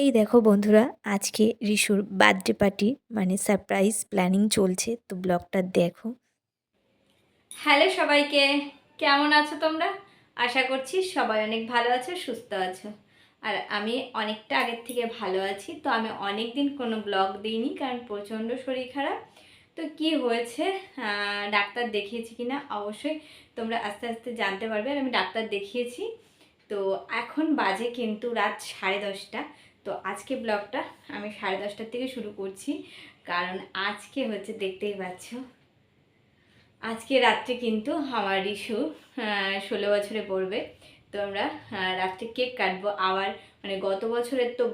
এই দেখো বন্ধুরা, আজকে রিশুর বার্থডে পার্টি মানে সারপ্রাইজ প্ল্যানিং চলছে, তো ব্লগটা দেখো। হ্যালো সবাইকে, কেমন আছো তোমরা? আশা করছি সবাই অনেক ভালো আছো, সুস্থ আছো। আর আমি অনেকটা আগের থেকে ভালো আছি, তো আমি অনেক দিন কোনো ব্লগ দিইনি, কারণ প্রচণ্ড শরীর খারাপ। তো কি হয়েছে? ডাক্তার দেখিয়েছি কি না অবশ্যই তোমরা আস্তে আস্তে জানতে পারবে, আর আমি ডাক্তার দেখিয়েছি। তো এখন বাজে কিন্তু রাত সাড়ে দশটা। তো আজকে ব্লগটা আমি সাড়ে দশটার থেকে শুরু করছি, কারণ আজকে হচ্ছে দেখতেই পাচ্ছ, আজকে রাত্রে কিন্তু আমার রিশু ষোলো বছরে পড়বে, তো আমরা রাত্রে কেক কাটবো। আবার মানে গত বছরের তো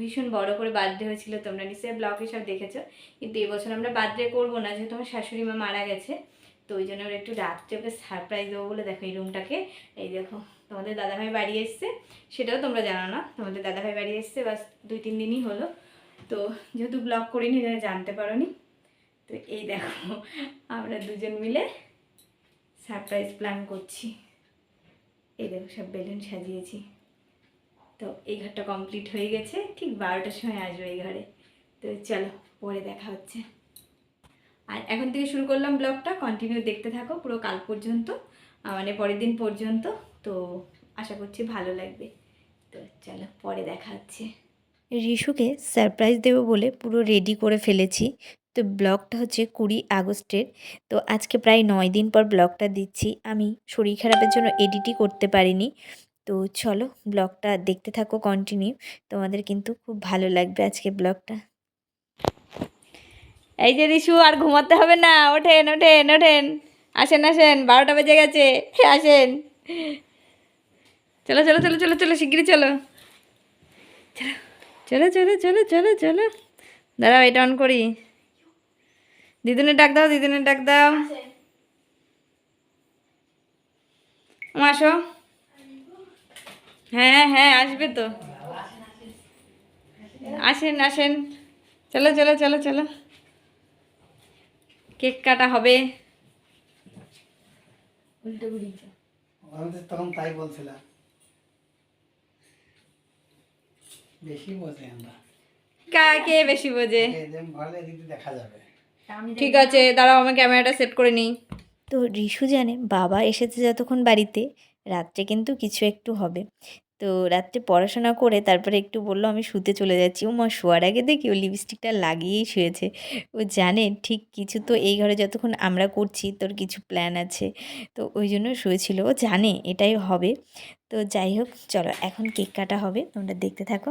ভীষণ বড় করে বার্থডে হয়েছিল, তোমরা নিশ্চয়ই ব্লগে সব দেখেছ, কিন্তু এবছর আমরা বার্থডে করব না, যেহেতু আমার শাশুড়ি মা মারা গেছে। তো ওই জন্য ওরা একটু রাত্রে ওকে সারপ্রাইজ দেবো বলে দেখো এই রুমটাকে এই দেখো, তোমাদের দাদাভাই বাড়ি এসছে, সেটাও তোমরা জানো না। তোমাদের দাদাভাই বাড়ি এসছে, বাস দুই তিন দিনই হলো। তো যেহেতু ব্লগ করিনি জানতে পারোনি। তো এই দেখো, আমরা দুজন মিলে সারপ্রাইজ প্ল্যান করছি। এই দেখো, সব বেলুন সাজিয়েছি। তো এই ঘরটা কমপ্লিট হয়ে গেছে, ঠিক বারোটার সময় আসবে এই ঘরে। তো চলো, পরে দেখা হচ্ছে। আর এখন থেকে শুরু করলাম ব্লগটা। কন্টিনিউ দেখতে থাকো পুরো কাল পর্যন্ত মানে পরের দিন পর্যন্ত। তো আশা করছি ভালো লাগবে। তো চলো, পরে দেখা হচ্ছে। রিশুকে সারপ্রাইজ দেবো বলে পুরো রেডি করে ফেলেছি। তো ব্লগটা হচ্ছে কুড়ি আগস্টের। তো আজকে প্রায় নয় দিন পর ব্লগটা দিচ্ছি। আমি শরীর খারাপের জন্য এডিটই করতে পারিনি। তো চলো, ব্লগটা দেখতে থাকো কন্টিনিউ তোমাদের কিন্তু খুব ভালো লাগবে আজকে ব্লগটা। এই যে রিশু, আর ঘুমাতে হবে না। ওঠেন ওঠেন ওঠেন। আসেন আসেন, বারোটা বেজে গেছে। আসেন। চলো চলো চলো চলো চলো, শিগগিরই চলো। চলো চলো চলো চলো চলো। দাঁড়াও, এটা অন করি। দিদুনের ডাক দাও, দিদুনের ডাক দাও। আসো। হ্যাঁ হ্যাঁ আসবে তো। আসেন আসেন। চলো চলো চলো চলো। কেক কাটা হবে। তখন তাই বলছিলাম বেশি বোঝে আমরা। কাকে বেশি বোঝে? দেখা যাবে। ঠিক আছে দাঁড়াও আমি ক্যামেরাটা সেট করে নিই। তো রিশু জানে বাবা এসেছে যতক্ষণ বাড়িতে রাত্রে কিন্তু কিছু একটু হবে। তো রাত্রে পড়াশোনা করে তারপরে একটু বলল, আমি শুতে চলে যাচ্ছি। ও মা শোয়ার আগে দেখি ও লিপস্টিকটা লাগিয়েই শুয়েছে। ও জানে, ঠিক কিছু তো এই ঘরে যতক্ষণ আমরা করছি, তোর কিছু প্ল্যান আছে। তো ওই জন্য শুয়েছিল। ও জানে এটাই হবে। তো যাই হোক, চলো এখন কেক কাটা হবে। তোমরা দেখতে থাকো।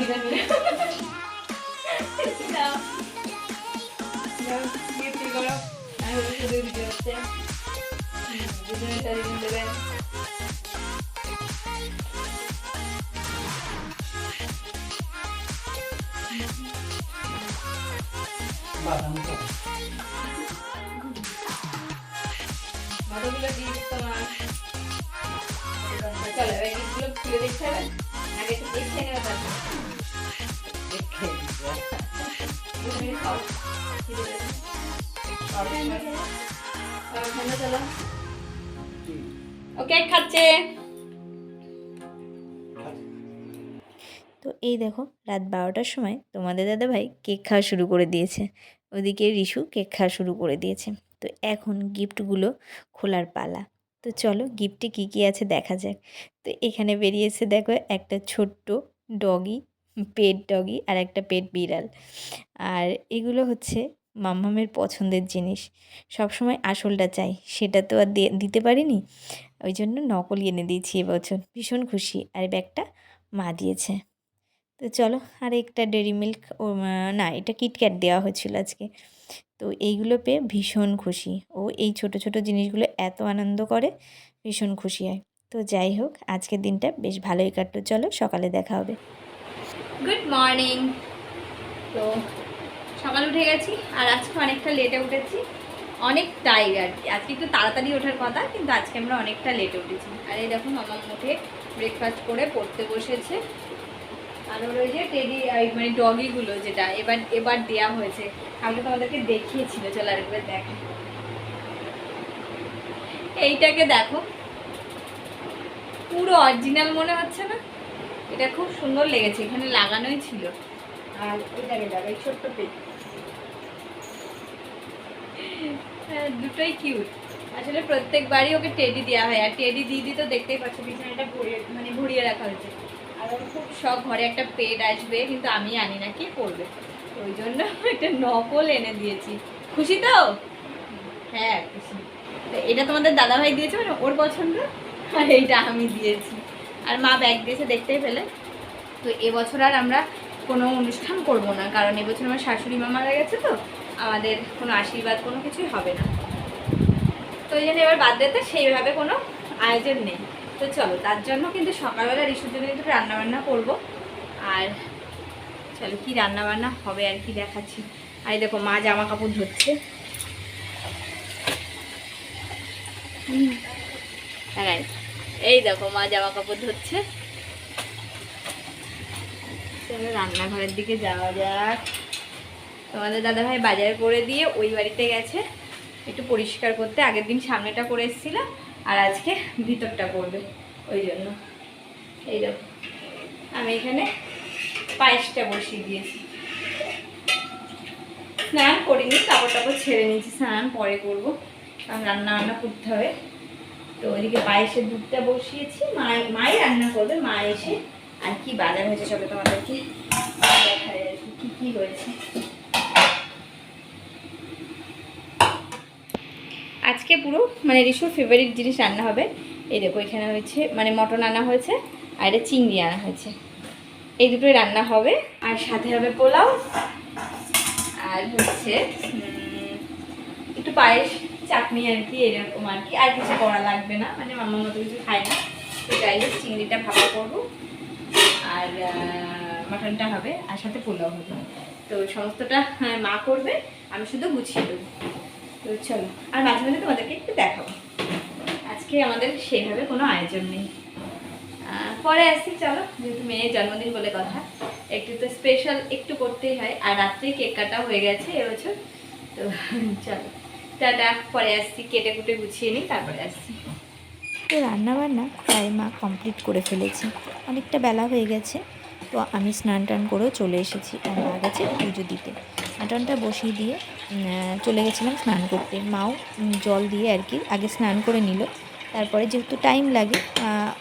পারি জানি বাদামগুলো দিয়ে দিতে তোমার চলে এগুলো খুলে দেখতে হবে তো এই দেখো, রাত বারোটার সময় তোমাদের দাদাভাই কেক খাওয়া শুরু করে দিয়েছে। ওদিকে রিশু কেক খাওয়া শুরু করে দিয়েছে। তো এখন গিফটগুলো খোলার পালা। তো চলো গিফটে কী কী আছে দেখা যাক। তো এখানে বেরিয়েছে দেখো একটা ছোট্ট ডগি, পেট ডগি আর একটা পেট বিড়াল। আর এগুলো হচ্ছে মাম্মামের পছন্দের জিনিস। সবসময় আসলটা চাই, সেটা তো আর দিতে পারিনি। ওই জন্য নকল এনে দিয়েছি এবছর। ভীষণ খুশি। আর ব্যাগটা মা দিয়েছে। তো চলো আর একটা ডেরি মিল্ক, ও, না, এটা কিটক্যাট দেওয়া হয়েছিল আজকে। তো এইগুলো পেয়ে ভীষণ খুশি। ও এই ছোট ছোট জিনিসগুলো এত আনন্দ করে, ভীষণ খুশি হয়। তো যাই হোক, আজকের দিনটা বেশ ভালোই কাটলো। চলো, সকালে দেখা হবে। গুড মর্নিং তো সকাল উঠে গেছি, আর আজকে অনেকটা লেটে উঠেছি। অনেক অনেকটাই আর কি। আজকে একটু তাড়াতাড়ি ওঠার কথা, কিন্তু আজকে আমরা অনেকটা লেটে উঠেছি। আর এই দেখুন, আমার মুখে ব্রেকফাস্ট করে পড়তে বসেছে। আর ওর ওই যে টেডি মানে ডগিগুলো যেটা এবার এবার দেওয়া হয়েছে। আমি তোমাদেরকে দেখিয়েছিল চলো আরেকবার দেখো। এইটাকে দেখো। পুরো অরিজিনাল মনে হচ্ছে না? এটা খুব সুন্দর লেগেছে এখানে লাগানোই ছিল। আর এটাকে দেখো এই ছোট্ট পেট হ্যাঁ, দুটোই কিউট আসলে প্রত্যেকবারই ওকে টেডি দেওয়া হয় আর টেডি দিদি তো দেখতেই পাচ্ছ বিছানাটা ভরিয়ে মানে ভরিয়ে রাখা হয়েছে। ওর খুব শখ, ঘরে একটা পেট আসবে, কিন্তু আমি আনি না কি করবে। ওই জন্য একটা নকল এনে দিয়েছি। খুশি তো? হ্যাঁ খুশি। তো এটা তোমাদের দাদাভাই দিয়েছে মানে ওর পছন্দ, আর এইটা আমি দিয়েছি। আর মা ব্যাগ দিয়েছে, দেখতেই পেলে। তো এবছর আর আমরা কোনো অনুষ্ঠান করব না, কারণ এবছর আমার শাশুড়ি মা মারা গেছে তো, আমাদের কোনো আশীর্বাদ কোনো কিছুই হবে না। তো ওই জন্য এবার বার্থডেতে সেইভাবে কোনো আয়োজন নেই। তো চলো, তার জন্য কিন্তু সকালবেলা রিসুর জন্য কিন্তু রান্নাবান্না করব। আর চলো, কি রান্নাবান্না হবে আর কি দেখাচ্ছি। আর দেখো, মা জামা কাপড় ধরছে এই দেখো, মা জামা কাপড় ধরছে। চলো, রান্নাঘরের দিকে যাওয়া যাক। তোমাদের দাদাভাই বাজার করে দিয়ে ওই বাড়িতে গেছে। একটু পরিষ্কার করতে, আগের দিন সামনেটা করে এসেছিল। আর আজকে ভিতরটা করবে ওই জন্য। এই দেখো, আমি এখানে পায়েসটা বসিয়ে দিয়েছি। স্নান করিনি, কাপড় টাপড় ছেড়ে নিয়েছি, স্নান পরে করব। কারণ রান্না বান্না করতে হবে। তো ওইদিকে পায়েসের দুধটা বসিয়েছি মা মাই রান্না করবে, মা এসে আর কি বাজার হয়েছে সবে তোমাদেরকে দেখা যায় কি কি হয়েছে। আজকে পুরো মানে রিসুর ফেভারিট জিনিস রান্না হবে। এই দেখো এখানে হয়েছে মানে মটন আনা হয়েছে আর এটা চিংড়ি আনা হয়েছে। এই দুটোই রান্না হবে। আর সাথে হবে পোলাও আর হচ্ছে একটু পায়েস চাটনি আর কি এরকম আর কি। আর কিছু করা লাগবে না মানে মামার মতো কিছু খাই না। তো যাই হোক চিংড়িটা ভাপা করব। আর মাটনটা হবে আর সাথে পোলাও হবে। তো সমস্তটা হ্যাঁ, মা করবে আমি শুধু গুছিয়ে দেবো। তো চলো, আর মাঝে মাঝে তোমাদেরকে একটু দেখাবো। আজকে আমাদের সেভাবে কোনো আয়োজন নেই। পরে আসছি চলো, যেহেতু মেয়ের জন্মদিন বলে কথা, একটু তো স্পেশাল একটু করতেই হয়, আর রাত্রে কেক কাটা হয়ে গেছে এবছর তো, চলো, টাটা, পরে আসছি, কেটে কুটে গুছিয়ে নিই, তারপরে আসছি। তো রান্নাবান্না প্রায় মা কমপ্লিট করে ফেলেছি। অনেকটা বেলা হয়ে গেছে, তো আমি স্নান টান করেও চলে এসেছি, আর মা গেছে পুজো দিতে। মাটনটা বসিয়ে দিয়ে চলে গেছিলাম স্নান করতে। মাও জল দিয়ে আর কি আগে স্নান করে নিল। তারপরে যেহেতু টাইম লাগে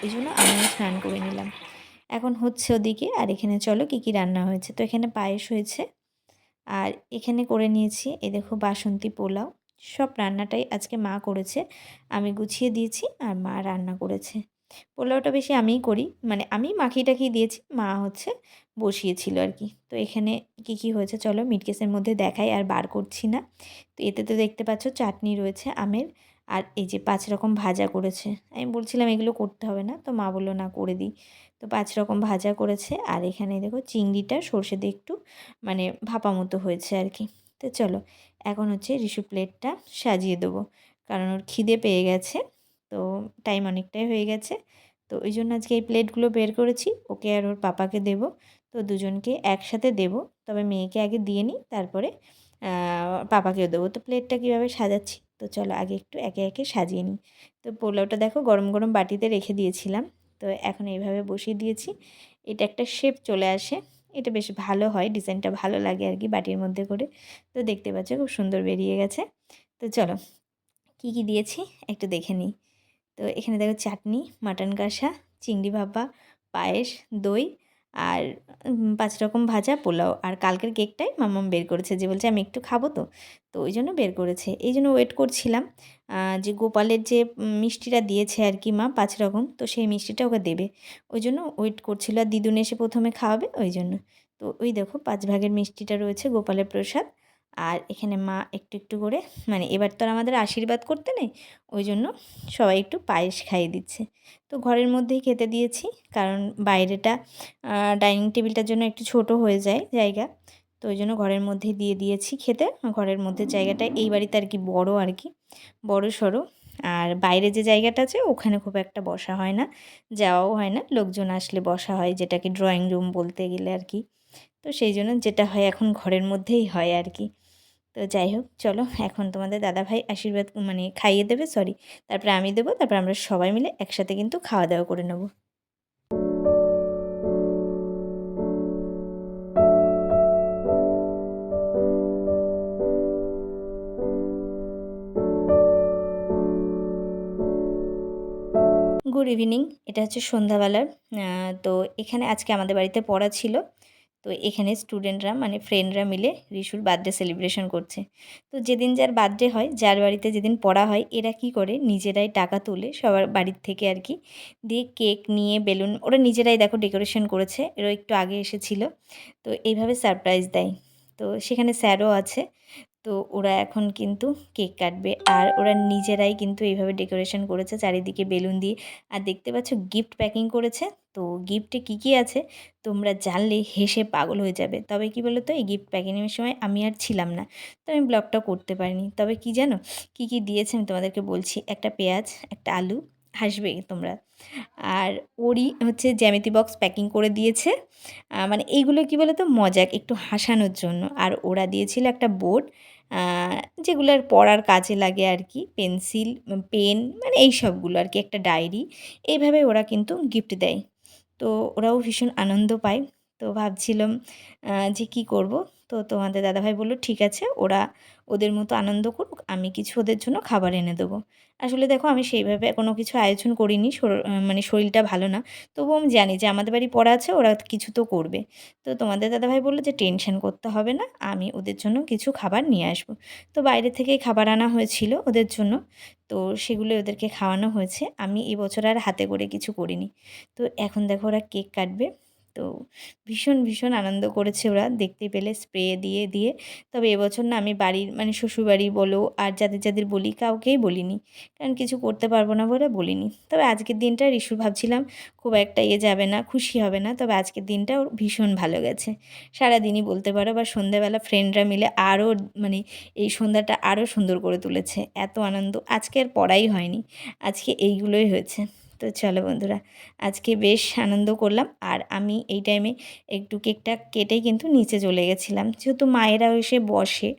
ওই জন্য আমিও স্নান করে নিলাম। এখন হচ্ছে ওদিকে, আর এখানে চলো কী কী রান্না হয়েছে। তো এখানে পায়েস হয়েছে, আর এখানে করে নিয়েছি, এই দেখো বাসন্তী পোলাও। সব রান্নাটাই আজকে মা করেছে, আমি গুছিয়ে দিয়েছি আর মা রান্না করেছে। পোলাওটা বেশি আমিই করি মানে আমি মাখিয়ে টাখিয়ে দিয়েছি, মা হচ্ছে বসিয়েছিল আর কি। তো এখানে কি কি হয়েছে চলো মিটকেসের মধ্যে দেখাই আর বার করছি না। তো এতে তো দেখতে পাচ্ছ চাটনি রয়েছে, আমের আর এই যে পাঁচ রকম ভাজা করেছে। আমি বলছিলাম এগুলো করতে হবে না, তো মা বলল না করে দিই। তো পাঁচ রকম ভাজা করেছে আর এখানে দেখো চিংড়িটা সর্ষে দিয়ে একটু মানে ভাপা মতো হয়েছে আর কি। তো চলো এখন হচ্ছে রিশু প্লেটটা সাজিয়ে দেবো, কারণ ওর খিদে পেয়ে গেছে, তো টাইম অনেকটাই হয়ে গেছে। তো ওই জন্য আজকে এই প্লেটগুলো বের করেছি, ওকে আর ওর পাপাকে দেব। তো দুজনকে একসাথে দেব। তবে মেয়েকে আগে দিয়ে নিই, তারপরে পাপাকেও দেবো। তো প্লেটটা কীভাবে সাজাচ্ছি? তো চলো আগে একটু একে একে সাজিয়ে নিই। তো পোলাওটা দেখো গরম গরম বাটিতে রেখে দিয়েছিলাম। তো এখন এইভাবে বসিয়ে দিয়েছি। এটা একটা শেপ চলে আসে। এটা বেশ ভালো হয়, ডিজাইনটা ভালো লাগে আর কি বাটির মধ্যে করে। তো দেখতে পাচ্ছ খুব সুন্দর বেরিয়ে গেছে। তো চলো, কী কী দিয়েছি? একটু দেখে নিই। তো এখানে দেখো চাটনি, মাটন কষা, চিংড়ি ভাপা, পায়েস, দই আর পাঁচ রকম ভাজা পোলাও। আর কালকের কেকটাই মামাম বের করেছে। যে বলছে, আমি একটু খাব তো। তো ওই জন্য বের করেছে। এই জন্য ওয়েট করছিলাম। যে গোপালের যে মিষ্টিটা দিয়েছে আর কি মা, পাঁচ রকম, তো সেই মিষ্টিটা ওকে দেবে। ওই জন্য ওয়েট করছিল। আর দিদুন এসে প্রথমে খাওয়াবে, ওই জন্য। তো ওই দেখো, পাঁচ ভাগের মিষ্টিটা রয়েছে গোপালের প্রসাদ। আর এখানে মা একটু একটু করে মানে এবার তো আর আমাদের আশীর্বাদ করতে নেই, ওই জন্য সবাই একটু পায়েস খাইয়ে দিচ্ছে। তো ঘরের মধ্যেই খেতে দিয়েছি, কারণ বাইরেটা ডাইনিং টেবিলটার জন্য একটু ছোট হয়ে যায় জায়গা। তো ওই জন্য ঘরের মধ্যেই দিয়ে দিয়েছি খেতে। ঘরের মধ্যে জায়গাটা এই বাড়িতে আর কি বড় আর কি, বড় সড়ো। আর বাইরে যে জায়গাটা আছে, ওখানে খুব একটা বসা হয় না, যাওয়াও হয় না, লোকজন আসলে বসা হয় যেটাকে ড্রয়িং রুম বলতে গেলে আর কি। তো সেই জন্য যেটা হয় এখন ঘরের মধ্যেই হয় আর কি। তো যাই হোক, চলো এখন তোমাদের দাদাভাই আশীর্বাদ মানে খাইয়ে দেবে সরি তারপরে আমি দেবো, তারপর আমরা সবাই মিলে একসাথে কিন্তু খাওয়া দাওয়া করে নেব। গুড ইভিনিং এটা হচ্ছে সন্ধ্যাবেলার তো এখানে আজকে আমাদের বাড়িতে পড়া ছিল। তো এখানে স্টুডেন্টরা মানে ফ্রেন্ডরা মিলে রিশুর বার্থডে সেলিব্রেশন করছে। তো যেদিন যার বার্থডে হয়, যার বাড়িতে যেদিন পড়া হয়, এরা কি করে? নিজেরাই টাকা তুলে সবার বাড়ির থেকে আর কি দিয়ে কেক নিয়ে, বেলুন, ওরা নিজেরাই দেখো ডেকোরেশন করেছে এরা একটু আগে এসেছিল। তো এইভাবে সারপ্রাইজ দেয়। তো সেখানে স্যারও আছে। তো ওরা এখন কিন্তু কেক কাটবে। আর ওরা নিজেরাই কিন্তু এইভাবে ডেকোরেশন করেছে, চারিদিকে বেলুন দিয়ে। আর দেখতে পাচ্ছ, গিফট প্যাকিং করেছে। তো গিফটে কী কী আছে, তোমরা জানলে হেসে পাগল হয়ে যাবে। তবে কি বলো তো এই গিফট প্যাকিংয়ের সময় আমি আর ছিলাম না। তো আমি ব্লগটা করতে পারিনি। তবে কি জানো, কি কি দিয়েছে আমি তোমাদেরকে বলছি। একটা পেঁয়াজ, একটা আলু, হাসবে তোমরা। আর ওরই হচ্ছে জ্যামিতি বক্স প্যাকিং করে দিয়েছে। মানে এইগুলো কি বলো তো মজাক, একটু হাসানোর জন্য। আর ওরা দিয়েছিল একটা বোর্ড যেগুলো আর পড়ার কাজে লাগে আর কি পেন্সিল পেন মানে এই সবগুলো আর কি একটা ডায়েরি, এইভাবে ওরা কিন্তু গিফট দেয়। তো ওরাও ভীষণ আনন্দ পায়। তো ভাবছিলাম যে কি করব? তো তোমাদের দাদাভাই বলল, ঠিক আছে, ওরা ওদের মতো আনন্দ করুক, আমি কিছু ওদের জন্য খাবার এনে দেবো। আসলে দেখো, আমি সেইভাবে কোনো কিছু আয়োজন করিনি মানে শরীরটা ভালো না। তবুও আমি জানি যে আমাদের বাড়ি পড়া আছে, ওরা কিছু তো করবে। তো তোমাদের দাদাভাই বলল যে টেনশন করতে হবে না, আমি ওদের জন্য কিছু খাবার নিয়ে আসব। তো বাইরে থেকেই খাবার আনা হয়েছিল ওদের জন্য, তো সেগুলো ওদেরকে খাওয়ানো হয়েছে। আমি এবছর আর হাতে করে কিছু করিনি। তো এখন দেখো ওরা কেক কাটবে। তো ভীষণ ভীষণ আনন্দ করেছে ওরা। দেখতে পেলে স্প্রে দিয়ে দিয়ে। তবে এবছর না আমি বাড়ির মানে শ্বশুরবাড়ি বলো আর যাদের যাদের বলি কাউকেই বলিনি। কারণ কিছু করতে পারব না বলে বলিনি। তবে আজকের দিনটা রিশু ভাবছিলাম খুব একটা ইয়ে যাবে না, খুশি হবে না। তবে আজকের দিনটা ওর ভীষণ ভালো গেছে। সারাদিনই বলতে পারো বা সন্ধ্যাবেলা ফ্রেন্ডরা মিলে আরও মানে এই সন্ধ্যাটা আরও সুন্দর করে তুলেছে। এত আনন্দ। আজকে আর পড়াই হয়নি। আজকে এইগুলোই হয়েছে। তো চলো বন্ধুরা, আজকে বেশ আনন্দ করলাম। আর আমি এই টাইমে একটু কেকটা কেটেই কিন্তু নিচে চলে গেছিলাম। যেহেতু মায়েরাও এসে বসে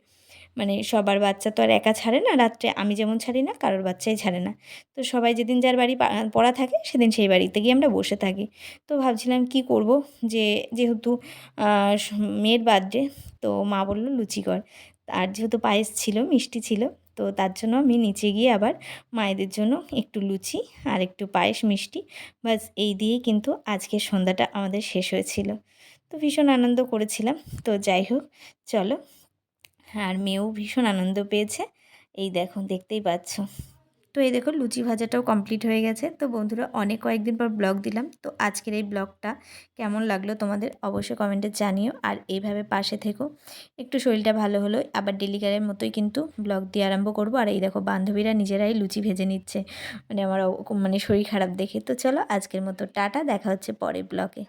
মানে সবার বাচ্চা তো আর একা ছাড়ে না, রাত্রে আমি যেমন ছাড়ি না, কারোর বাচ্চাই ছাড়ে না। তো সবাই যেদিন যার বাড়ি পড়া থাকে, সেদিন সেই বাড়িতে গিয়ে আমরা বসে থাকি। তো ভাবছিলাম কি করব যে, যেহেতু মেয়ের বার্থডে তো মা বলল, লুচি কর। আর যেহেতু পায়েস ছিল, মিষ্টি ছিল তো তার জন্য আমি নিচে গিয়ে আবার মায়েদের জন্য একটু লুচি আর একটু পায়েস মিষ্টি। বাস এই দিয়েই কিন্তু আজকের সন্ধ্যাটা আমাদের শেষ হয়েছিল। তো ভীষণ আনন্দ করেছিলাম। তো যাই হোক, চলো। আর মেয়েও ভীষণ আনন্দ পেয়েছে। এই দেখো, দেখতেই পাচ্ছ। তো এই দেখো লুচি ভাজাটাও কমপ্লিট হয়ে গেছে। তো বন্ধুরা অনেক কয়েকদিন পর ব্লগ দিলাম। তো আজকের এই ব্লগটা কেমন লাগল তোমাদের অবশ্যই কমেন্টে জানিও। আর এইভাবে পাশে থেকো। একটু শরীরটা ভালো হলো, আবার ডেলিকারের মতোই কিন্তু ব্লগ দিয়ে আরম্ভ করব। আর এই দেখো বান্ধবীরা নিজেরাই লুচি ভেজে নিচ্ছে। মানে আমার মানে শরীর খারাপ দেখে। তো চলো আজকের মতো টাটা, দেখা হচ্ছে পরে ব্লগে